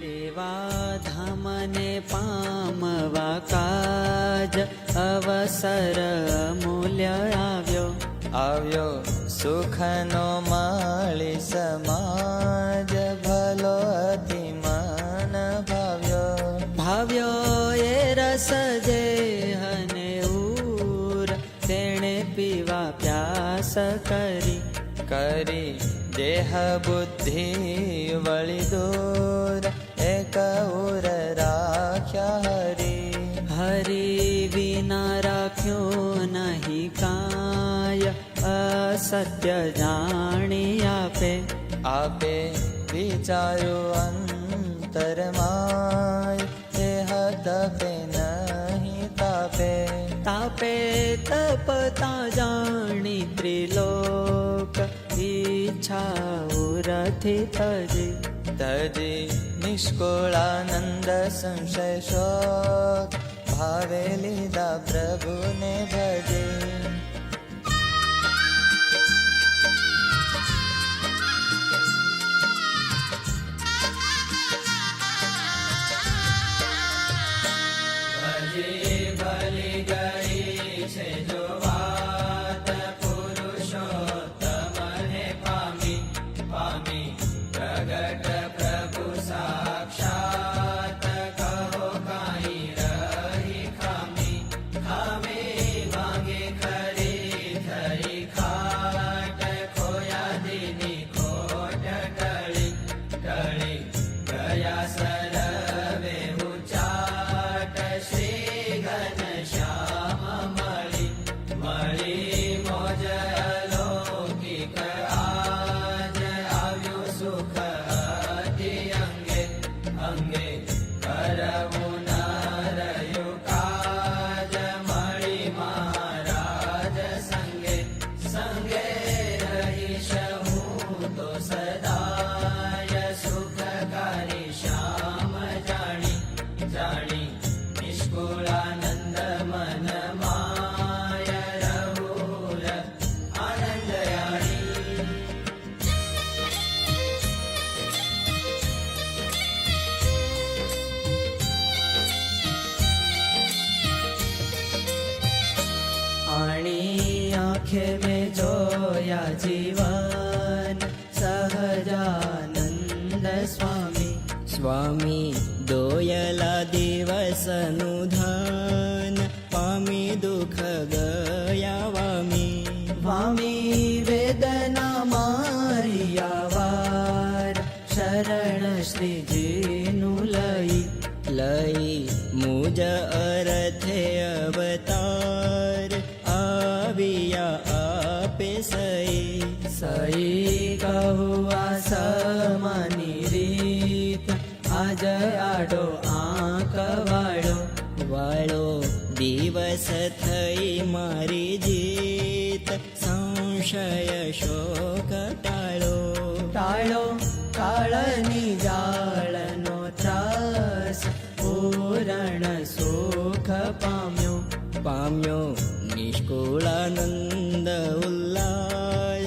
એવા ધમને પામવા કાજ અવસર મૂલ્ય આવ્યો આવ્યો સુખનો માળી સમાજ ભલો અતિમાન ભાવ્યો ભાવ્યો એ રસ જે હને ઉર તેણે પીવા પ્યાસ કરી કરી દેહ બુદ્ધિ વળી દોર કૌર રાખ્યા હરે હરે વિના રાખ્યો નહીં કાય અસત્ય જાણી આપે આપે અંતર અંતરમાય તે હતપે નહીં તાપે તાપે તપતા જાણી ત્રિલોક ઈચ્છાઓ રથી તજે તજે निष्कुळानन्द संशय शोक भावे लीला भजे भजे भली गरी से जो hungry. वान सहजानन्द स्वामी स्वामी दोयला देवसनुधान स्वामी दुख गया वामी वामी वेदना मार्या श्री शरणश्रीजिनु लाई लयि मुज अर समानिरीत आज आडो आकावाडो वाडो दिवस थई मारी जीत संशय शोक टाळो टाळो काळनि जाळनो त्रास पूरण सुख पाम्यो पाम्यो निस्कोला नंद उल्लाय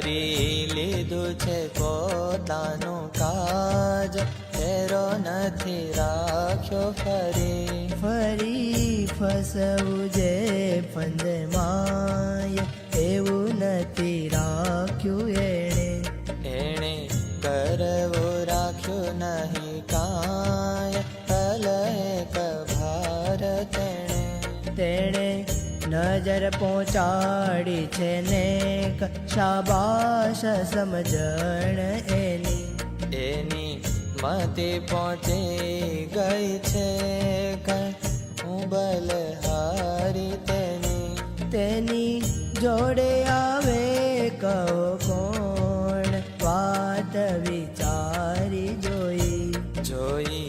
કરી લીધું છે પોતાનું કાજ ફેરો નથી રાખ્યો ફરી ફરી ફસવું જે પંદ માય એવું નથી રાખ્યું એણે એણે કરવું રાખ્યું નહીં કાય કલય કભાર તેણે તેણે નજર પહોંચાડી છે નેક શાબાશ સમજણ એની એની મતે પહોંચી ગઈ છે હું હારી તેની તેની જોડે આવે કહો કોણ વાત વિચારી જોઈ જોઈ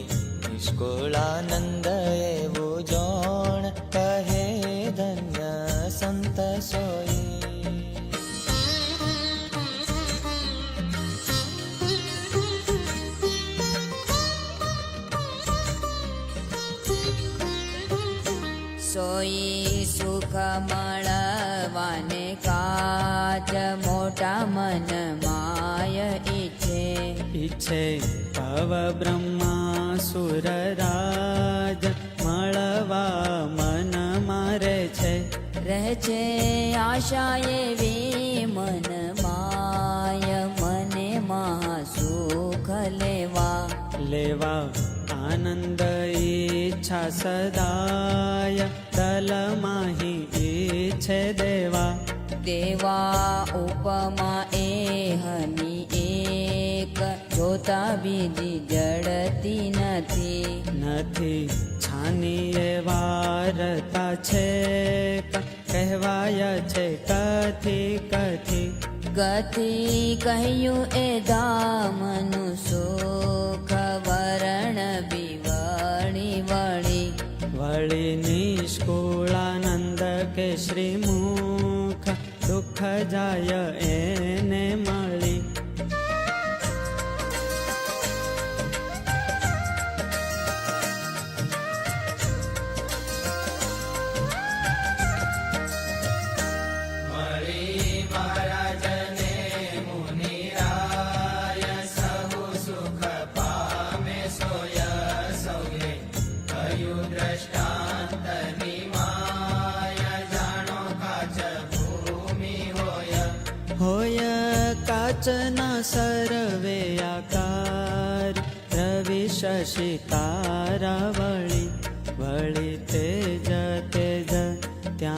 નિષ્કુળાનંદએ છે પરબ્રહ્મા સુરરાજ મળવા મન મારે છે રહે છે આશા એવી મન માય મને મા સુખ લેવા લેવા આનંદ ઈચ્છા સદાય તલ માહી ઈચ્છે દેવા દેવા ઉપમા જોતા બીજી જડતી નથી નથી છાની વારતા છે કહેવાય છે કથી કથી કથી કહ્યું એ ધામનું સુખ વરણ વિવણી વળી વળી નિષ્કુળાનંદ કે શ્રીમુખ દુઃખ જાય એ रचना सर्वे आकार रवि शशि तारा वळि वळि तेज त्या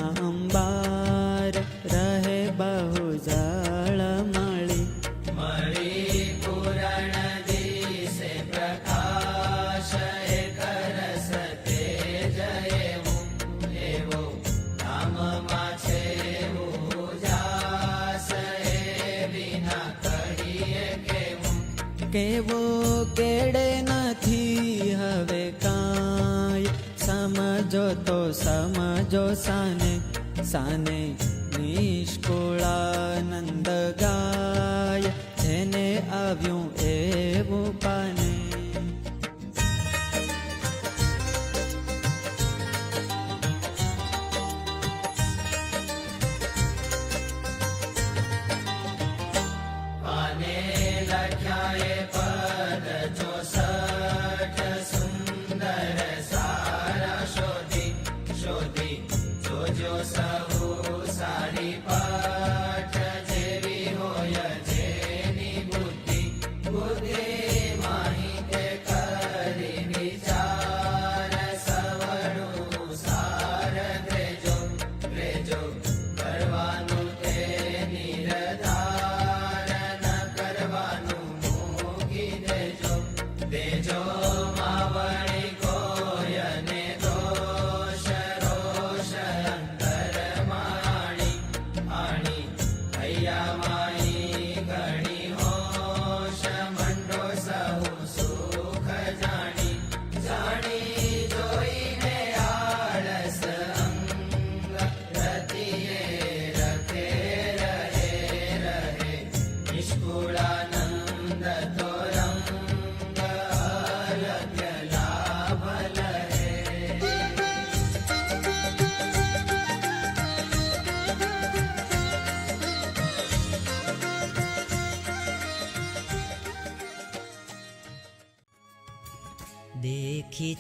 समझो तो समझो साने साने निष्कुलानंद गाय जेने अव्यू एवं पाने birthday.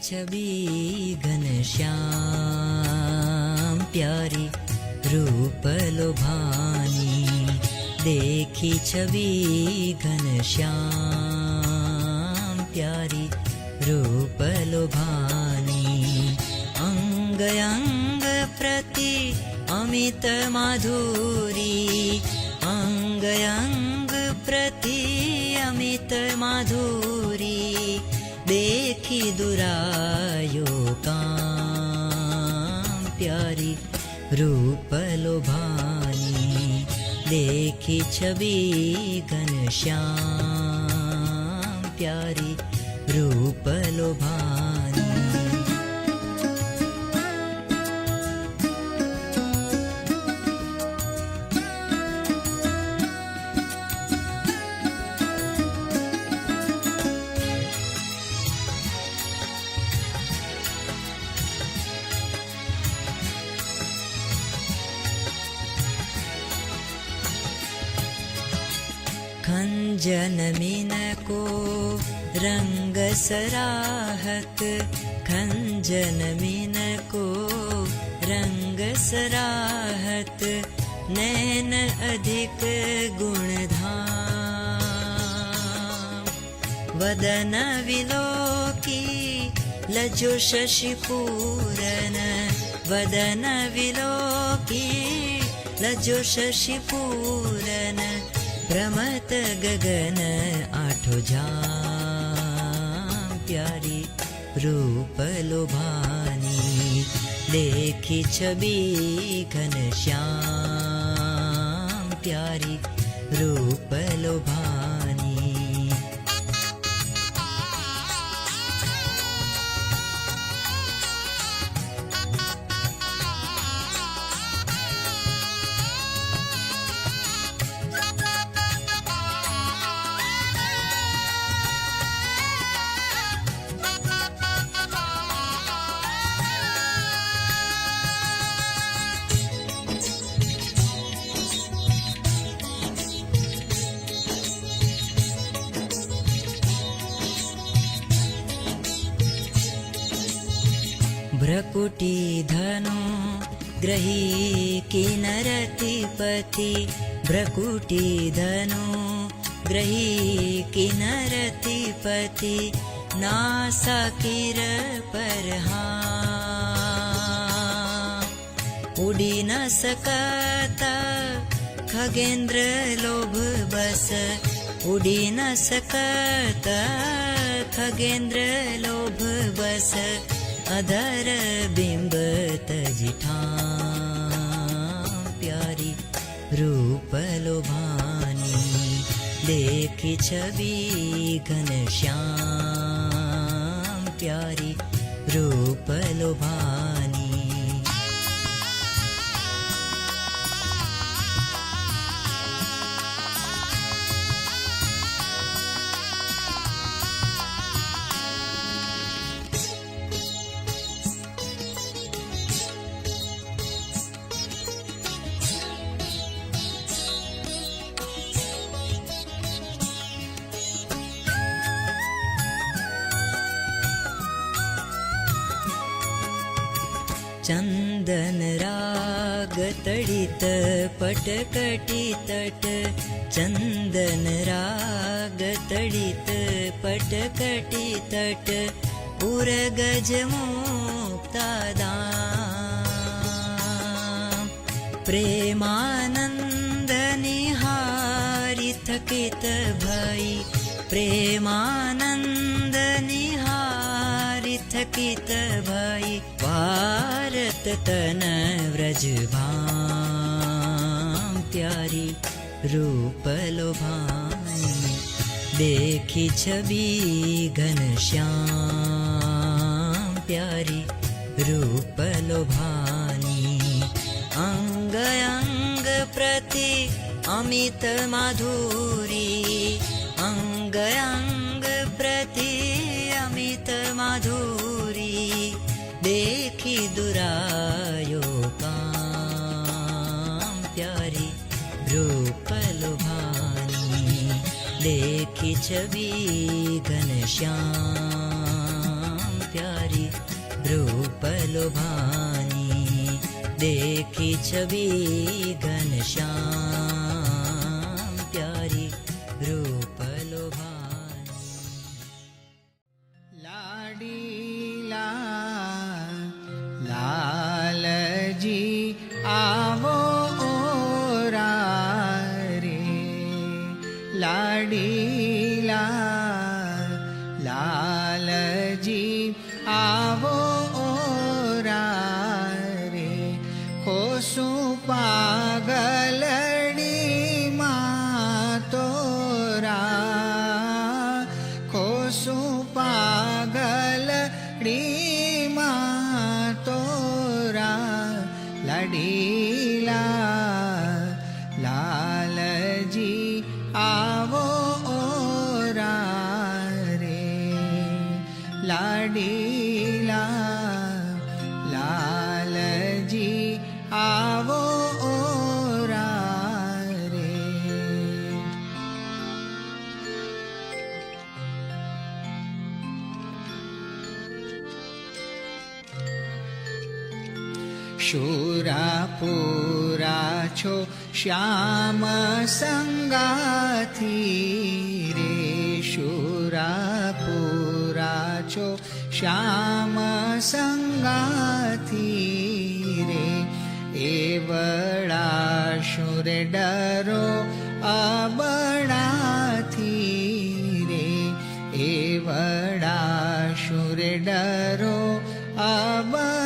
छवि घनश्याम प्यारी रूप लोभानी देखी छवि घनश्याम प्यारी रूप लोभानी अंग अंग प्रति अमित माधुरी अंग अंग प्रति अमित माधुरी दुरायो काम प्यारी रूपलोभानी देखी छवि घनश्याम प्यारी रूपलोभानी जनमि न को रङ्गहत नैन अधिक गुणधाम वदन विलोकी लजो शशिपूरन वदन विलोकी लजो शशिपूरन प्रमत गगन आठो जाम प्यारी रूप लोभानी देखी छवि घन श्याम प्यारी रूप लोभा भ्रकुटीधनु ग्रही गृही नरतिपति गृही किनरतिपति नासाकिर परहा उडीनसकत खगेन्द्र बस उडिन सकत खगेन्द्र लोभ बस। अधर बिम्ब तजिठा प्यारी रूप लोभानी देखि छवि प्यारी रूप लोभानी चन्दन राग पटकटितट त तट चन्दन राग पट कटि तट उर थकित प्रेमानन्द प्रेमानन्दनि पित भाई भारत तन व्रजवान प्यारी रूप लो देखी छवि घन श्याम प्यारी रूप लो अंग अंग प्रति अमित माधुरी अंग अंग प्रति अमित माधु लेखि छवि घनश्याम प्यारि रूपलोभानि लेखि छवि घनश्याम શું પાગલ ડીમાં તોરા લડી છો શ્યામ સંગાથી રે શુરાપુરા છો શ્યામ સંગાથી રે એવડા શુર ડરો અબડાથી રે એવડા શુર ડરો અબડા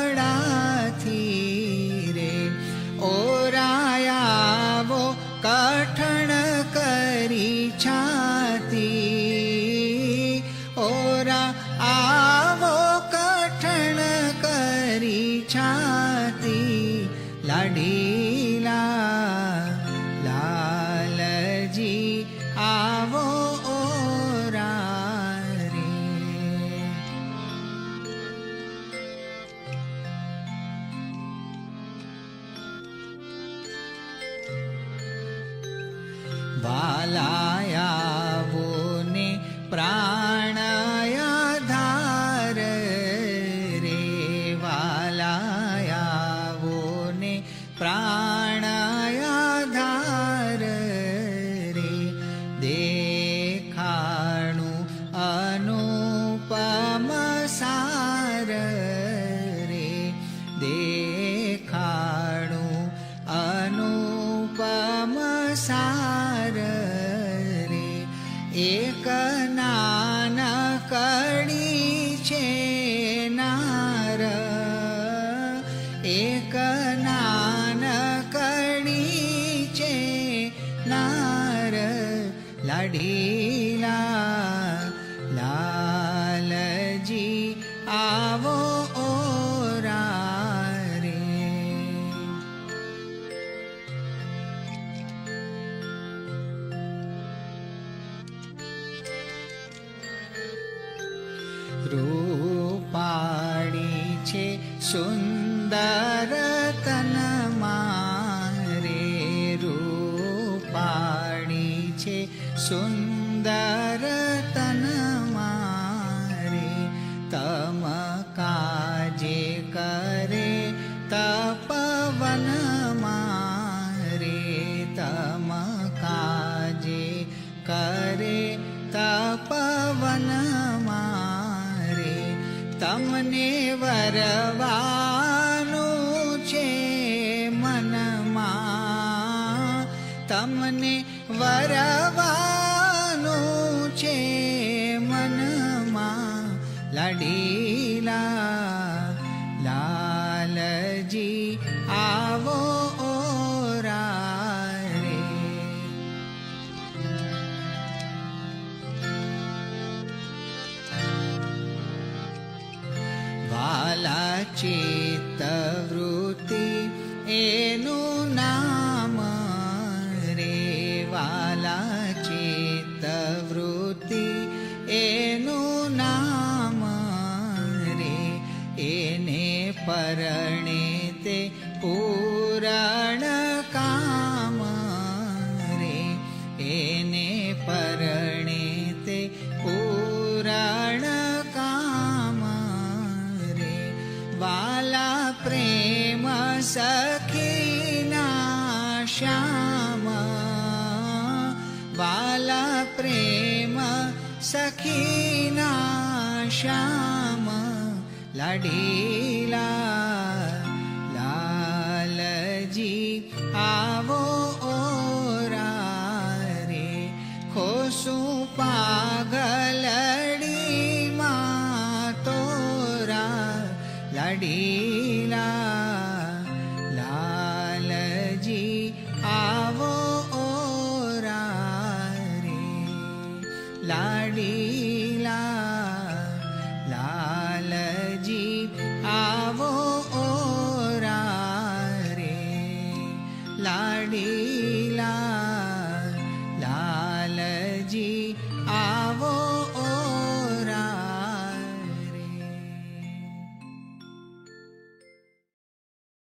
छाती लाडी મને વરવાનું છે મનમાં લડીલા લાલજી આવો વાલા ચી પરણે તે પૂરણ કામ રે એને પરણે તે પૂરણ કામ રે વાલા પ્રેમ સખીના શ્યામ વાલા પ્રેમ સખીના શ્યામ લડી લાલજી આવો ઓરા રે ખોસું તોરા લડીલા